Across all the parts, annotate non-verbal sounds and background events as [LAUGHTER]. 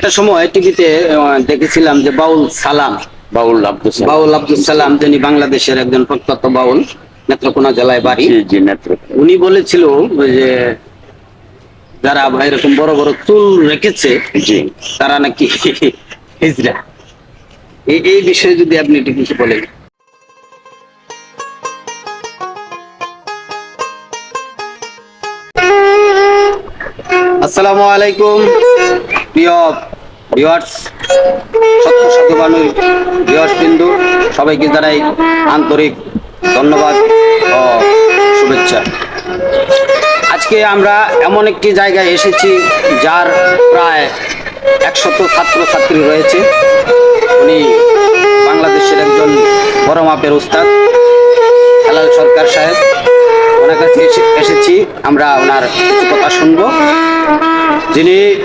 একটা সময় টিভিতে দেখেছিলাম যে বাউল সালাম। বাউল আব্দুল। বাউল আব্দুল সালাম যিনি বাংলাদেশের একজন প্রখ্যাত বাউল নেত্রকোনা জেলায় বাড়ি। উনি বলেছিল যে যারা এরকম বড় বড় চুল রেখেছে তারা নাকি [LAUGHS] এই এই বিষয়ে যদি আপনি একটু কিছু বলেন। আসসালামু আলাইকুম। প্রিয় ভিউয়ার্স, সত্য শতবানুর ভিউয়ার্স বিন্দু, সবাইকে জানাই আন্তরিক ধন্যবাদ ও শুভেচ্ছা। আজকে আমরা এমন একটি জায়গায় এসেছি যার প্রায় একশত ছাত্রছাত্রী রয়েছে। উনি বাংলাদেশের একজন বড় মাপের উস্তাদ, হেলাল সরকার সাহেব। ওনার কাছে এসে- এসেছি, আমরা ওনার কিছু কথা শুনব। যিনি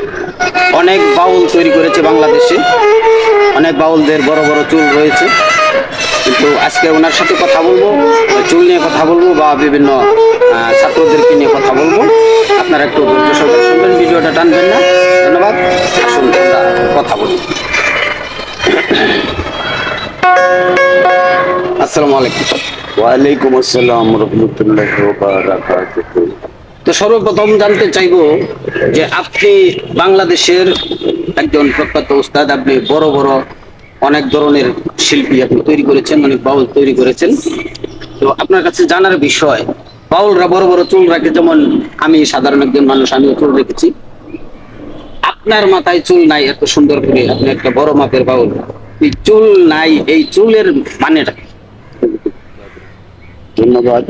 অনেক বাউল তৈরি করেছে বাংলাদেশে। অনেক বাউলদের বড় বড় চুল রয়েছে। কিন্তু আজকে ওনার সাথে কথা বলব চুল নিয়ে কথা বলব বা বিভিন্ন ছাত্রদেরকে নিয়ে কথা বলব। আপনারা একটু ধৈর্য সহকারে শুনবেন, ভিডিওটা টানবেন না। ধন্যবাদ। আসুন কথা বলি। আসসালামু আলাইকুম। ওয়ালাইকুম আসসালাম রহমতুল্লাহ তো সর্বপ্রথম জানতে চাইব যে আপনি বাংলাদেশের একজন প্রখ্যাত উস্তাদ, আপনি বড় বড় অনেক ধরনের শিল্পী আপনি তৈরি করেছেন, অনেক বাউল তৈরি করেছেন। তো আপনার কাছে জানার বিষয়, বাউলরা বড় বড় চুল রাখে, যেমন আমি সাধারণ একজন মানুষ, আমিও চুল রেখেছি। আপনার মাথায় চুল নাই, এত সুন্দর করে আপনি একটা বড় মাপের বাউল। এই চুল নাই, এই চুলের মানেটা ধন্যবাদ।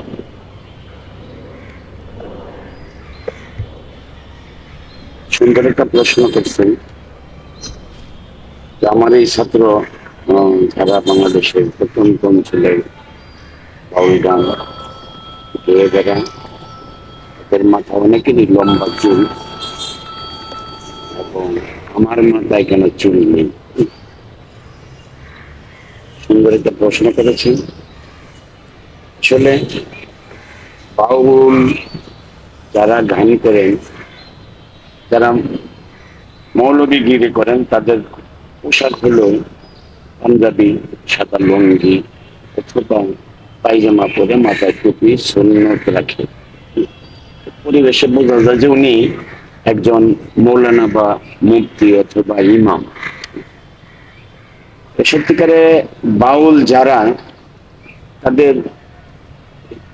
সুন্দর একটা প্রশ্ন করছেন আমার এই ছাত্র যারা বাংলাদেশের প্রত্যন্ত অঞ্চলের বাউল গান গেয়ে বেড়ায়? এদের মাথা অনেকেরই লম্বা চুল এবং আমার মাথায় কেন চুল নেই? সুন্দর একটা প্রশ্ন করেছেন আসলে বাউল যারা গান করেন যারা মৌলবীগিরি করেন, তাদের পোশাক হলো পাঞ্জাবি, সাদা লুঙ্গি অথবা পায়জামা পরে মাথায় টুপি সন্ন্যত রাখে। পরিবেশে বোঝা যায় যে উনি একজন মৌলানা বা মুক্তি অথবা ইমাম। সত্যিকারে বাউল যারা, তাদের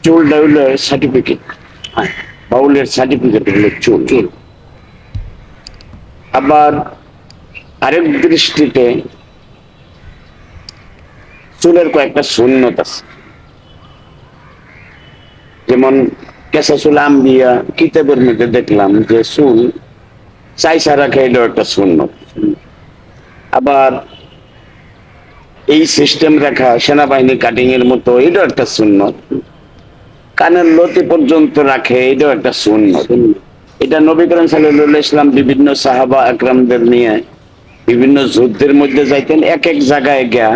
চুলটা হলো সার্টিফিকেট বাউলের সার্টিফিকেট হলো চুল চুল। আবার আরেক দৃষ্টিতে চুলের কয়েকটা শূন্যত আছে। যেমন কেসাসুল আম্বিয়া কিতাবের মধ্যে দেখলাম যে চুল চাইসা রাখা এলো একটা শূন্য আবার এই সিস্টেম রাখা সেনাবাহিনী কাটিং এর মতো এটাও একটা সুন্নত। কানের লতি পর্যন্ত রাখে এটাও একটা সুন্নত। এটা নবী করিম সাল্লাল্লাহু ইসলাম বিভিন্ন সাহাবা আকরামদের নিয়ে বিভিন্ন যুদ্ধের মধ্যে যাইতেন এক এক জায়গায় গিয়া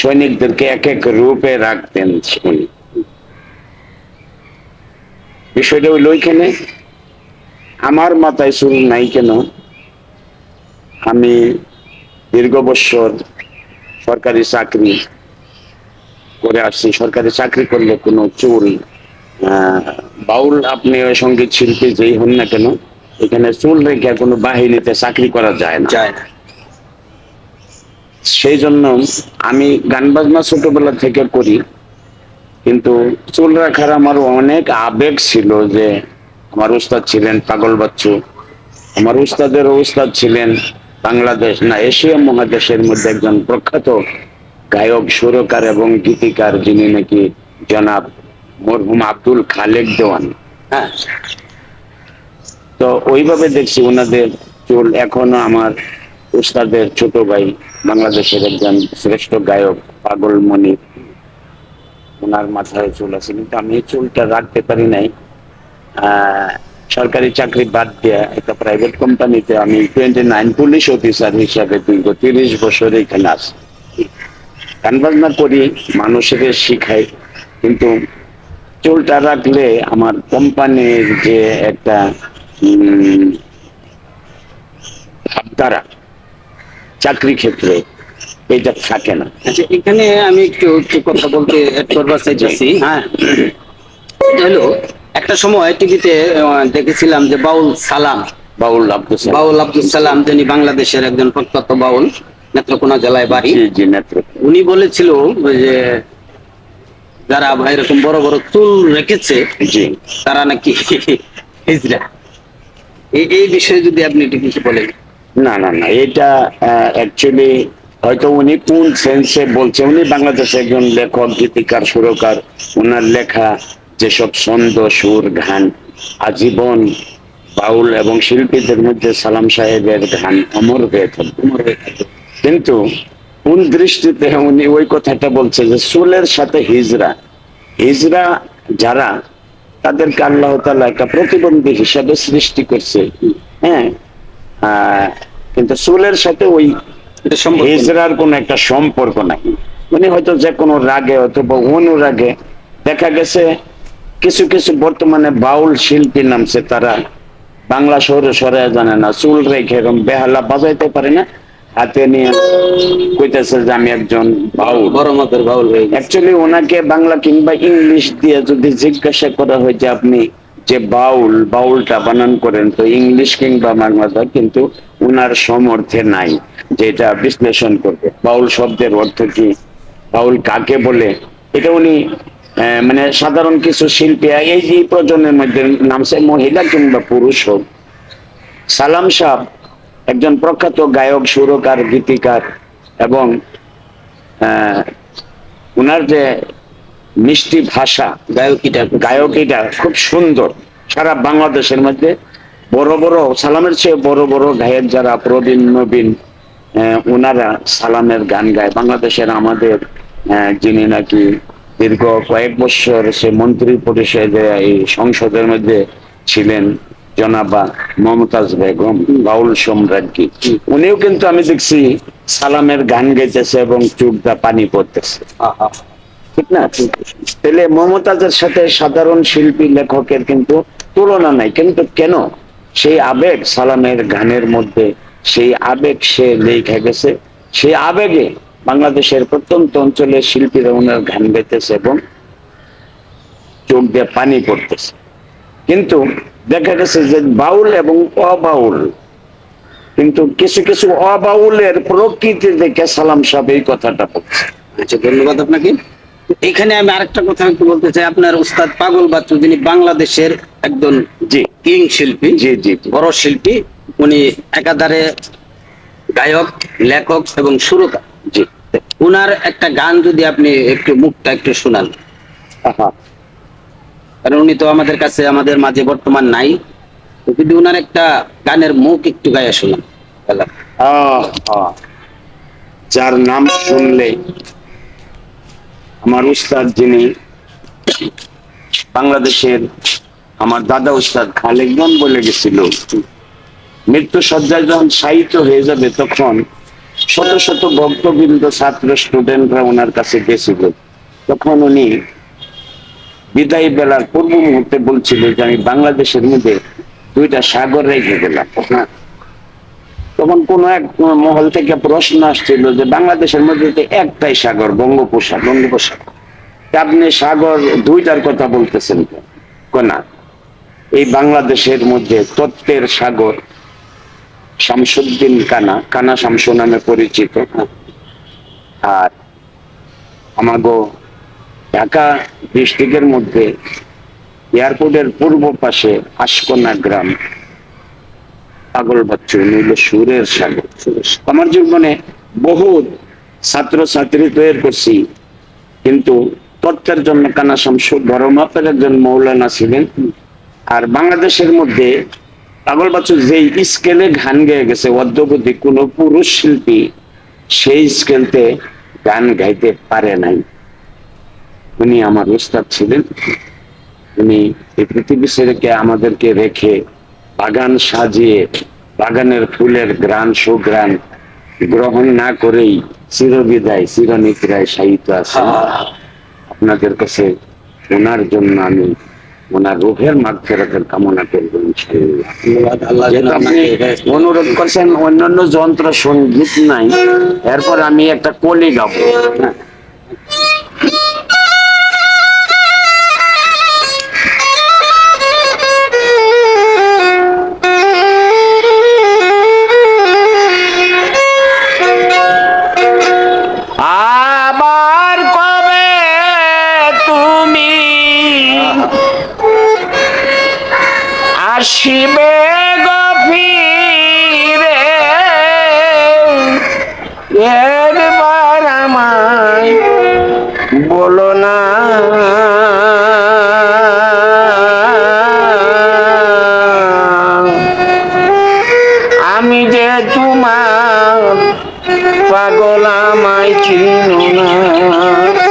সৈনিকদেরকে এক এক রূপে রাখতেন উনি বিষয়টা হইল ওইখানে, আমার মাথায় চুল নাই কেন? আমি দীর্ঘ বৎসর সরকারি চাকরি করে আসছি, সরকারি চাকরি করলে কোনো চুল বাউল আপনি ওই সংগীত শিল্পী যেই হন না কেন এখানে চুল রেখে কোনো বাহিনীতে চাকরি করা যায় না। যায় না। সেই জন্য আমি গান বাজনা ছোটবেলা থেকে করি কিন্তু চুল রাখার আমার অনেক আবেগ ছিল যে আমার উস্তাদ ছিলেন পাগল বাচ্চু আমার উস্তাদের উস্তাদ ছিলেন বাংলাদেশ না এশিয়া মহাদেশের মধ্যে একজন প্রখ্যাত গায়ক সুরকার এবং গীতিকার যিনি নাকি জনাব মরহুম আব্দুল খালেক দেওয়ান। হ্যাঁ? তো ওইভাবে দেখছি ওনাদের চুল এখনও আমার উস্তাদের ছোট ভাই, বাংলাদেশের একজন শ্রেষ্ঠ গায়ক, পাগল মনি ওনার মাথায় চুল আছে, কিন্তু আমি এই চুলটা রাখতে পারি নাই। সরকারি চাকরি বাদ দিয়ে একটা প্রাইভেট কোম্পানিতে আমি টোয়েন্টি নাইন পুলিশ অফিসার হিসাবে দীর্ঘ তিরিশ বছর এখানে আছি। গান করি মানুষের শিখাই, কিন্তু চুলটা রাখলে আমার কোম্পানির যে একটা ভাবধারা চাকরি ক্ষেত্রে এটা থাকে না। আচ্ছা এখানে আমি একটু একটু কথা বলতে করবার চাইতেছি। হ্যাঁ। হলো একটা সময় টিভিতে দেখেছিলাম যে বাউল সালাম। বাউল আব্দুল। বাউল আব্দুল সালাম যিনি বাংলাদেশের একজন প্রখ্যাত বাউল নেত্রকোনা জেলায় বাড়ি। উনি বলেছিল যে যারা এরকম বড় বড় চুল রেখেছে তারা নাকি হিজড়া এই বিষয়ে যদি আপনি একটু কিছু বলেন। না না না এটা অ্যাকচুয়ালি হয়তো উনি কোন সেন্সে বলছে উনি বাংলাদেশের একজন লেখক গীতিকার সুরকার। ওনার লেখা যেসব ছন্দ সুর গান আজীবন বাউল এবং শিল্পীদের মধ্যে সালাম সাহেবের গান অমর হয়ে থাকবে। কিন্তু কোন দৃষ্টিতে উনি ওই কথাটা বলছে যে চুলের সাথে হিজরা। হিজরা যারা তাদেরকে আল্লাহ তালা একটা প্রতিবন্ধী হিসাবে সৃষ্টি করছে। হ্যাঁ? কিন্তু চুলের সাথে ওই হিজরার কোন একটা সম্পর্ক নাই। উনি হয়তো যে কোনো রাগে অথবা অনুরাগে দেখা গেছে কিছু কিছু বর্তমানে বাউল শিল্পী নামছে তারা বাংলা শহরে সরে জানে না চুল রেখে এরকম বেহালা বাজাইতে পারে না। হাতে নিয়ে কইতেছে যে আমি একজন বাউল। বড় মাপের বাউল হয়ে অ্যাকচুয়ালি ওনাকে বাংলা কিংবা ইংলিশ দিয়ে যদি জিজ্ঞাসা করা হয় যে আপনি যে বাউল বাউলটা বানান করেন তো ইংলিশ কিংবা বাংলাটা কিন্তু উনার সমর্থে নাই যেটা বিশ্লেষণ করবে। বাউল শব্দের অর্থ কি? বাউল কাকে বলে? এটা উনি মানে সাধারণ কিছু শিল্পী এই যে প্রজন্মের মধ্যে নামছে মহিলা কিংবা পুরুষ হোক। সালাম সাহ একজন প্রখ্যাত গায়ক, সুরকার, গীতিকার এবং উনার যে মিষ্টি ভাষা গায়কিটা গায়কিটা খুব সুন্দর। সারা বাংলাদেশের মধ্যে বড় বড়, সালামের চেয়ে বড় বড় গায়ক যারা প্রবীণ, নবীন ওনারা সালামের গান গায়। বাংলাদেশের আমাদের যিনি নাকি দীর্ঘ কয়েক বছর সে মন্ত্রী পরিষদে এই সংসদের মধ্যে ছিলেন জনাবা মমতাজ বেগম বাউল সম্রাজ্ঞী। উনিও কিন্তু আমি দেখছি সালামের গান গাইতেছে এবং চুপদা পানি পড়তেছে। ঠিক না? তাহলে মমতাজের সাথে সাধারণ শিল্পী লেখকের কিন্তু তুলনা নাই। কিন্তু কেন? সেই আবেগ সালামের গানের মধ্যে সেই আবেগ সে লেখা গেছে। সেই আবেগে বাংলাদেশের প্রত্যন্ত অঞ্চলের শিল্পীরা ওনার গান গাইতেছে এবং চোখ দিয়ে পানি পড়তেছে। কিন্তু দেখা গেছে যে বাউল এবং অবাউল। কিন্তু কিছু কিছু অবাউলের প্রকৃতি দেখে সালাম সাহেব এই কথাটা বলছে। আচ্ছা ধন্যবাদ আপনাকে। এখানে আমি আরেকটা কথা একটু বলতে চাই। আপনার উস্তাদ পাগল বাচ্চু যিনি বাংলাদেশের একজন জি। কিং শিল্পী জি জি বড় শিল্পী উনি একাধারে গায়ক লেখক এবং সুরকার। জি। উনার একটা গান যদি আপনি একটু মুখটা একটু শোনান। কারণ উনি তো আমাদের কাছে, আমাদের মাঝে বর্তমান নাই। তো যদি উনার একটা গানের মুখ একটু গায়ে আহ। যার নাম শুনলে আমার উস্তাদ যিনি বাংলাদেশের আমার দাদা উস্তাদ খালেকগন বলে গেছিল মৃত্যু সজ্জায় যখন সাহিত্য হয়ে যাবে তখন শত শত ভক্তবৃন্দ, ছাত্র স্টুডেন্টরা ওনার কাছে গেছিল। তখন উনি বিদায় বেলার পূর্ব মুহূর্তে বলছিল যে আমি বাংলাদেশের মধ্যে দুইটা সাগর রেখে গেলাম হ্যাঁ। তখন কোন এক মহল থেকে প্রশ্ন আসছিল যে বাংলাদেশের মধ্যে তো একটাই সাগর, বঙ্গোপসাগর বঙ্গোপসাগর। আপনি সাগর দুইটার কথা বলতেছেন কেন? এই বাংলাদেশের মধ্যে তত্ত্বের সাগর শামসুদ্দিন কানা কানা শামসু নামে পরিচিত আর আমাগো ঢাকা ডিস্ট্রিক্টের মধ্যে এয়ারপোর্টের পূর্ব পাশে আশকোনা গ্রাম পাগল বাচ্চু নীল সুরের সাগর। আমার জীবনে বহু ছাত্র ছাত্রী তৈরি করছি, কিন্তু তত্ত্বের জন্য কানা শামসু বড় মাপের একজন মৌলানা ছিলেন। আর বাংলাদেশের মধ্যে পাগল বাচ্চু যেই স্কেলে গান গেয়ে গেছে অদ্যবধি কোনো পুরুষ শিল্পী সেই স্কেলতে গান গাইতে পারে নাই। উনি আমার উস্তাদ ছিলেন। উনি এই পৃথিবী ছেড়েকে আমাদেরকে রেখে বাগান সাজিয়ে বাগানের ফুলের গ্রাণ সুগ্রাণ গ্রহণ না করেই চিরবিদায় চিরনিদ্রায় সাহিত্য আছে। আপনাদের কাছে ওনার জন্য আমি ওনার রোগের মাধ্যমে রাখার কামনা করব অনুরোধ করছেন অন্যান্য যন্ত্র সংগীত নাই। এরপর আমি একটা কলি গাবো। হ্যাঁ। আসিবে গভীরে একবার আমায় বলো না। আমি যে তোমার পাগল আমায় চিনো না।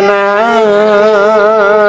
না।